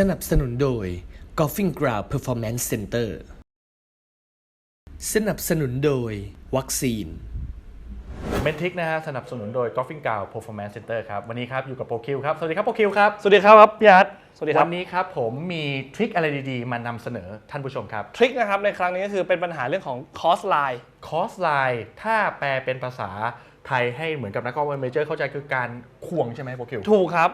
สนับสนุนโดย Golfing Ground Performance Center สนับสนุนโดย วัคซีน เมนทิกนะฮะสนับสนุนโดย Golfing g o w Performance Center ครับ วันนี้ครับอยู่กับโปรคิวครับ สวัสดีครับโปรคิวครับ สวัสดีครับพี่อาร์ตสวัสดีครัวับนนี้ครับผมมีทริคอะไรดีๆ มานำเสนอท่านผู้ชมครับ ทริคนะครับในครั้งนี้ก็คือเป็นปัญหาเรื่องของคอสไลน์คอสไลน์ถ้าแปลเป็นภาษา ไทยให้เหมือนกับนักกอล์ฟเมเจอร์เข้าใจคือการควงใช่ไหมโปรคิวถูกครับ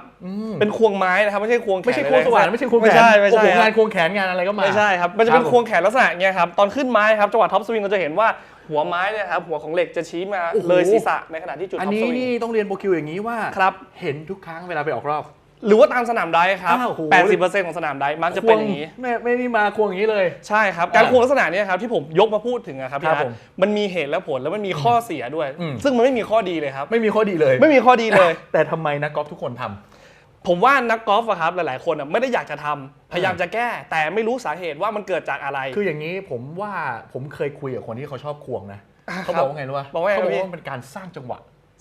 เป็นควงไม้นะครับไม่ใช่ควงแขนไม่ใช่ควงสว่านไม่ใช่ควงแขนไม่ใช่ไม่ใช่โอ้โหคงารันบควงแขนงานอะไรก็มาไม่ใช่ครับมันจะเป็นครับควงแขนลักษณะเนี้ยครับตอนขึ้นไม้ครับจังหวะท็อปสวิงเราจะเห็นว่าหัวไม้เนี่ยครับหัวของเหล็กจะชี้มาโอ้โหเลยศีรษะในขณะที่จุดอันท็อปนี้สวิงนี่ต้องเรียนโปรคิวอย่างนี้ว่าครับเห็นทุกครั้งเวลาไปออกรอบ หรือว่าตามสนามไดฟ์ครับ อ้าวโห 80%ของสนามไดฟ์มักจะเป็นอย่างนี้ ควงไม่ไม่ได้มาควงอย่างนี้เลย ใช่ครับอ่าการควงลักษณะเนี้ยครับที่ผมยกมาพูดถึงอะครับครัพี่บอาร์ผตมมันมีเหตุและผลแล้วมันมีข้อเสียด้วย อืม ซึ่งมันไม่มีข้อดีเลยครับ ไม่มีข้อดีเลย ไม่มีข้อดีเลย แต่ทำไมนักกอล์ฟทุกคนทำ ผมว่านักกอล์ฟอะครับหลายๆ คนอะไม่ได้อยากจะทำพยายามจะแก้ แต่ไม่รู้สาเหตุว่ามันเกิดจากอะไร คืออย่างนี้ผมว่าผมเคยคุยกับคนที่เขาชอบควงนะ อ่าเขาบอกว่าไงรู้ป่ะบอกว่าไงเขาบอกพี่ ว่ามันเป็นการสร้างจังหวะ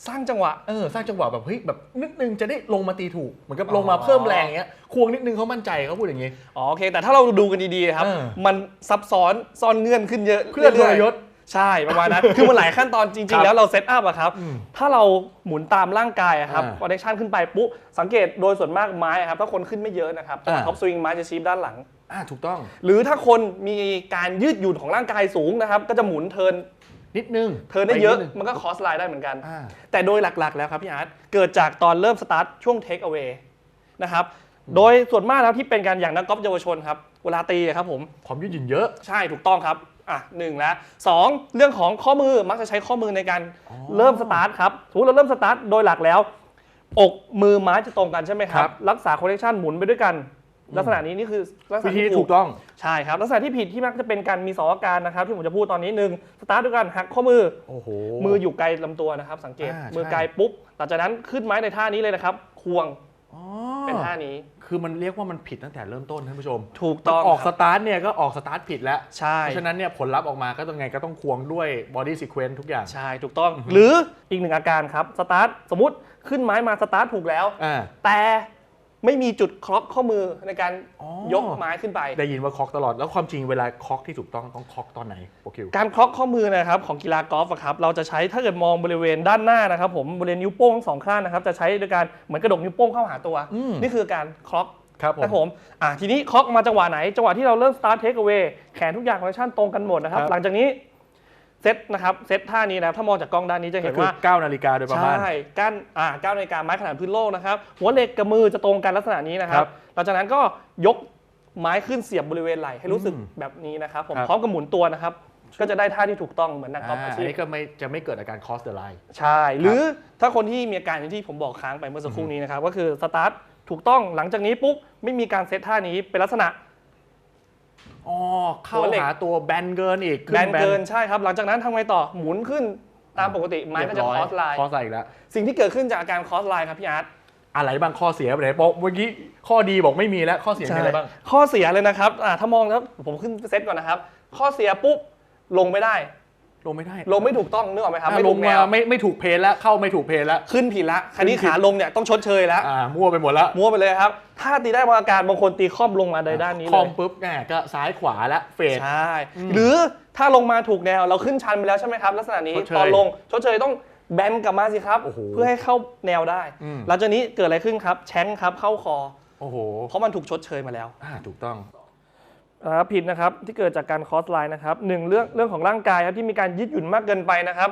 สร้างจังหวะเออสร้างจังหวะแบบเฮ้ยแบบนิดนึงจะได้ลงมาตีถูก เหมือนกับอ๋อลงมาเพิ่มแรงอย่างเงี้ยควงนิดนึงเขามั่นใจเขาพูดอย่างนี้อ๋อโอเค แต่ถ้าเราดูกันดีๆครับเออมันซับซ้อนซ่อนเงื่อนขึ้นเยอะเพื่อทรยศใช่ประมาณนั้น คือมันหลายขั้นตอนจครัริงบๆแล้วเราเซตอัพอะครับอืมถ้าเราหมุนตามร่างกายอะครับอ่าคอนเนคชันขึ้นไปปุ๊บสังเกตโดยส่วนมากไม้อะครับถ้าคนขึ้นไม่เยอะนะครับอ่าท็อปสวิงไม้จะชี้ด้านหลังอ่าถูกต้อง หรือถ้าคนมีการยืดหยุ่นของร่างกายสูงนะครับ ก็จะหมุนเทิร์น นิดนึงเทิร์นได้เยอะปนิดนึงมันก็คอสไลน์ได้เหมือนกัน อ่า แต่โดยหลักๆ แล้วครับพี่อาร์ตเกิดจากตอนเริ่มสตาร์ทช่วงเทคเอา a y นะครับโดยส่วนมากแล้วที่เป็นการอย่างนักกอล์ฟเยาวชนครับเวลาตีอะครับผม ความยืดหยุ่นเยอะ ใช่ถูกต้องครับ อะหนึ่งแล้วสองเรื่องของข้อมือมักจะใช้ข้อมือในการอ๋อเริ่มสตาร์ทครับสมมติเราเริ่มสตาร์ทโดยหลักแล้ว อกมือไม้จะตรงกันใช่ไหมครัครับ บ รักษาคอนเนคชันหมุนไปด้วยกัน ลักษณะนี้นี่คือลักษวิณะธีที่ถูกต้อง ใช่ครับ ลักษณะที่ผิดที่มักจะเป็นการมีสองอาการนะครับ ที่ผมจะพูดตอนนี้หนึ่งสตาร์ทด้วยกันหักข้อมือ โอ้โห มืออยู่ไกลลำตัวนะครับ สังเกตอ่าใช่ มือไกลปุ๊บหลังจากนั้นขึ้นไม้ในท่านี้เลยนะครับ ควงอ๋อเป็นท่านี้ คือมันเรียกว่ามันผิดตั้งแต่เริ่มต้นท่านผู้ชมถูกต้องมันออกคสรับ ตาร์ทเนี่ยก็ออกสตาร์ทผิดแล้ว ใช่ เพราะฉะนั้นเนี่ยผลลัพธ์ออกมาก็ต้องไงก็ต้องควงด้วยบอดี้ซีเควนต์ทุกอย่าง ใช่ถูกต้อง หรืออีกหนึ่งอาการครับสตาร์ทสมมติขึ้นไม้มาสตาร์ทถูกแล้ว อ่า แต่ ไม่มีจุดคล็อกข้อมือในการอ๋อยกไม้ขึ้นไป ได้ยินว่าคอกตลอด แล้วความจริงเวลาคอกที่ถูกต้องต้องคอกตอนไหนโปรคิวการคล็อกข้อมือนะครับของกีฬากอล์ฟอะครับเราจะใช้ถ้าเกิดมองบริเวณด้านหน้านะครับผมบริเวณนิ้วโป้งทั้งสองข้างนะครับจะใช้โดยการเหมือนกระดกนิ้วโป้งเข้าหาตัวอืมนี่คือการคล็อกครับผมครับผมอะทีนี้คล็อกมาจังหวะไหนจังหวะที่เราเริ่ม start take away แขนทุกอย่างคอนเนคชั่นตรงกันหมดนะครับครับหลังจากนี้ เซตนะครับเซตท่านี้นะครับถ้ามองจากกล้องด้านนี้จะก็เห็นคือว่า9นาฬิกาโดยประมาณใช่ก้านอ่าก้าวนาฬิกาไม้ขนาดพื้นโลกนะครับหัวเหล็กกับมือจะตรงกันลักษณะนี้นะครัครับบหลังจากนั้นก็ยกไม้ขึ้นเสียบบริเวณไหล่ให้รู้สึกอืมแบบนี้นะครับผมครับพร้อมกับหมุนตัวนะครับก็จะได้ท่าที่ถูกต้องเหมือนนักกอล์ฟอ่าอาอัชีนพนี้ก็ไม่จะไม่เกิดอาการ cross the line ใช่ หรือถ้าคนที่มีอาการอย่างที่ผมบอกค้างไปเมื่อสักครู่นี้นะครับก็คือสตาร์ทถูกต้องหลังจากนี้ปุ๊บไม่มีการเซตท่านี้เป็นลักษณะ อ๋อเข้าหัวเหล็กหาตัวแบนเกินอีกแบนเกินใช่ครับหลังจากนั้นทำไงต่อหมุนขึ้นตามปกติไม้ก็จะคอสไลน์คอสไลน์อีกแล้วสิ่งที่เกิดขึ้นจากอาการคอสไลน์ครับพี่อาร์ตอะไรบ้างข้อเสียไปไหนบอกเมื่อกี้ข้อดีบอกไม่มีแล้วข้อเสียมีอะไรบ้างข้อเสียเลยนะครับอ่าถ้ามองแล้วผมขึ้นเซตก่อนนะครับ ข้อเสียปุ๊บลงไม่ได้ ลงไม่ได้ลงไม่ถูกต้องนึกออกไหมครับอะไม่ลถูงกแนมาวไม่ไม่ถูกเพลนแล้วเข้าไม่ถูกเพลนแล้วขึ้นผิดละคันนี้ขึ้นผิดขาลงเนี่ยต้องชดเชยแล้วอ่ามั่วไปหมดแล้วมั่วไปเลยครับ ถ้าตีได้บางอาการบางคนตีครอบลงมาในด้านนี้คเลอมยปุ๊บแหมก็ซ้ายขวาแล้วเฟดใช่หรือถ้าลงมาถูกแนวเราขึ้นชันไปแล้วใช่ไหมครับ ลักษณะนี้ชดเชยตอนลงชดเชยต้องแบนกลับมาสิครับโอ้โหเพื่อให้เข้าแนวได้อืมหลังจากนี้เกิดอะไรขึ้นครับแชงครับเข้าคอโอ้โหเพราะมันถูกชดเชยมาแล้วอ่าถูกต้อง นะครับผิดนะครับที่เกิดจากการคอสไลน์นะครับหนึ่งเรื่องเรื่องของร่างกายครับที่มีการยืดหยุ่นมากเกินไปนะครับ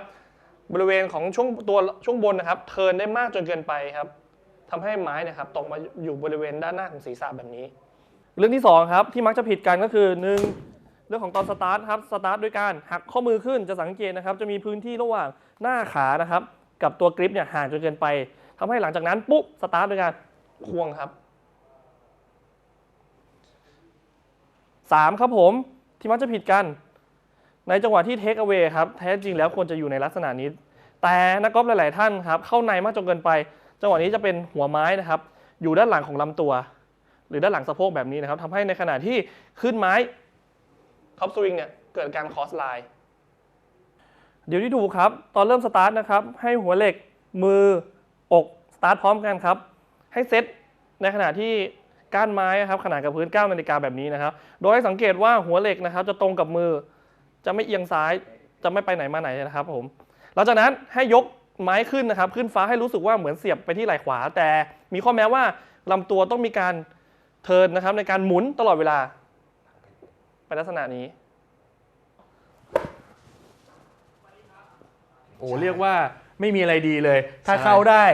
บริเวณของช่วงตัวช่วงบนนะครับเทินได้มากจนเกินไปครับทำให้ไม้เนะครับตกมาอยู่บริเวณด้านหน้าของศีรษะแบบนี้ เรื่องที่สองครับที่มักจะผิดกันก็คือหนึ่งเรื่องของตอนสตาร์ทครับสตาร์ทด้วยการหักข้อมือขึ้นจะสังเกตนะครับ จะมีพื้นที่ระหว่างหน้าขานะครับ กับตัวกริปเนี่ยห่างจนเกินไปทำให้หลังจากนั้นปุ๊บสตาร์ทด้วยการควงครับ สามครับผมที่มักจะผิดกัน ในจังหวะที่เทคเอา a y ครับแท้จริงแล้วควรจะอยู่ในลักษณะนี้ แต่นักกอล์ฟหลาย ๆ ท่านครับเข้าในมากจนเกินไป จังหวะนี้จะเป็นหัวไม้นะครับ อยู่ด้านหลังของลำตัว หรือด้านหลังสะโพกแบบนี้นะครับทำให้ในขณะที่ขึ้นไม้ท็อปสวิงเนี่ยเกิดการคอสไลน์เดี๋ยวที่ถูกครับ ตอนเริ่มสตาร์ทนะครับ ให้หัวเหล็กมือ อก สตาร์ทพร้อมกันครับ ให้เซตในขณะที่ ก้านไม้นะครับขนาดกับพื้น9นาฬิกาแบบนี้นะครับ โดยให้สังเกตว่าหัวเหล็กนะครับ จะตรงกับมือ จะไม่เอียงซ้าย จะไม่ไปไหนมาไหนนะครับผม หลังจากนั้นให้ยกไม้ขึ้นนะครับ ขึ้นฟ้าให้รู้สึกว่าเหมือนเสียบไปที่ไหล่ขวา แต่มีข้อแม้ว่าลำตัวต้องมีการเทิร์นนะครับ ในการหมุนตลอดเวลาเป็นลักษณะนี้ โอ้เรียกว่าไม่มีอะไรดีเลย ถ้าใช่เข้าได้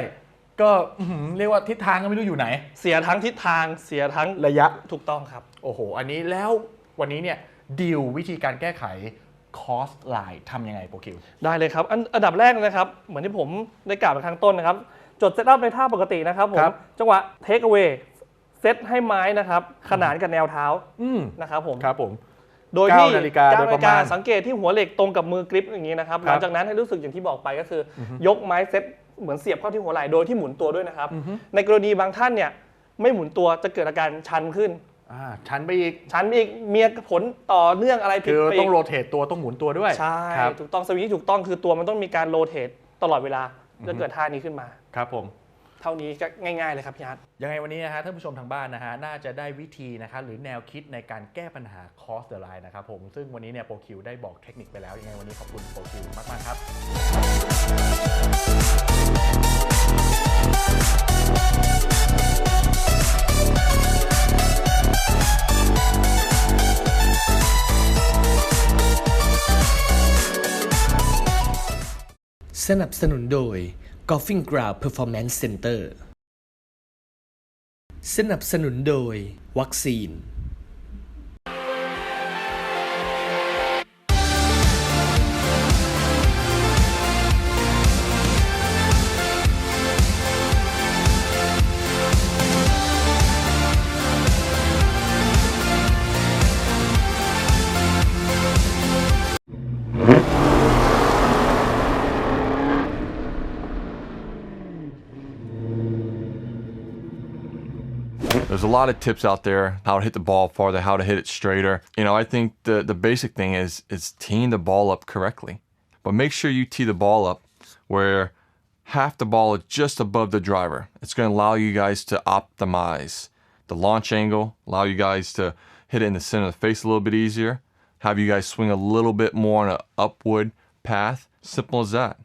ก็อื้อหือเรียกว่าทิศทางก็ไม่รู้อยู่ไหน เสียทั้งทิศทางเสียทั้งระยะ ถูกต้องครับ โอ้โห อันนี้แล้ววันนี้เนี่ยดีลวิธีการแก้ไขคอสไลน์ทำยังไงโปรคิว ได้เลยครับอันอันดับแรกนะครับ เหมือนที่ผมได้กล่าวไปข้างต้นนะครับ จดเซตอัพในท่าปกตินะครับผคมรับ จังหวะเทค a เ a y เซตให้ไม้นะครับ ขนานกับแนวเท้าอืมนะครับผม ครับผม โดยที่เก้านาฬิกาเก้โดยประมาณสังเกตที่หัวเหล็กตรงกับมือกริปอย่างนี้นะครับคหรับลังจากนั้นให้รู้สึกอย่างที่บอกไปก็คืออยกไม้เซต เหมือนเสียบเข้าที่หัวไหล่โดยที่หมุนตัวด้วยนะครับ ในกรณีบางท่านเนี่ยไม่หมุนตัวจะเกิดอาการชันขึ้นอ่าชันไปอีกชันไปอีกมีผลต่อเนื่องอะไรผิดคือไปต้อีองกโรเตทตัวต้องหมุนตัวด้วย ใช่ครับ ถูกต้องสวิงที่ถูกต้องคือตัวมันต้องมีการโรเตทตลอดเวลาจะเกิดท่านี้ขึ้นมา ครับผม เท่านี้ก็ง่ายๆเลยครับพี่อาร์ต ยังไงวันนี้นะฮะท่านผู้ชมทางบ้านนะฮะน่าจะได้วิธีนะครับหรือแนวคิดในการแก้ปัญหาคอสเดอร์ไลน์นะครับผมซึ่งวันนี้เนี่ยโปรคิวได้บอกเทคนิคไปแล้ว ยังไงวันนี้ขอบคุณโปรคิวมาก ๆ ครับ สนับสนุนโดย Golfing Ground Performance Center สนับสนุนโดย วัคซีน There's a lot of tips out there how to hit the ball farther, how to hit it straighter. You know, I think the the basic thing is is teeing the ball up correctly. But make sure you tee the ball up where half the ball is just above the driver. It's going to allow you guys to optimize the launch angle, allow you guys to hit it in the center of the face a little bit easier, have you guys swing a little bit more on an upward path. Simple as that.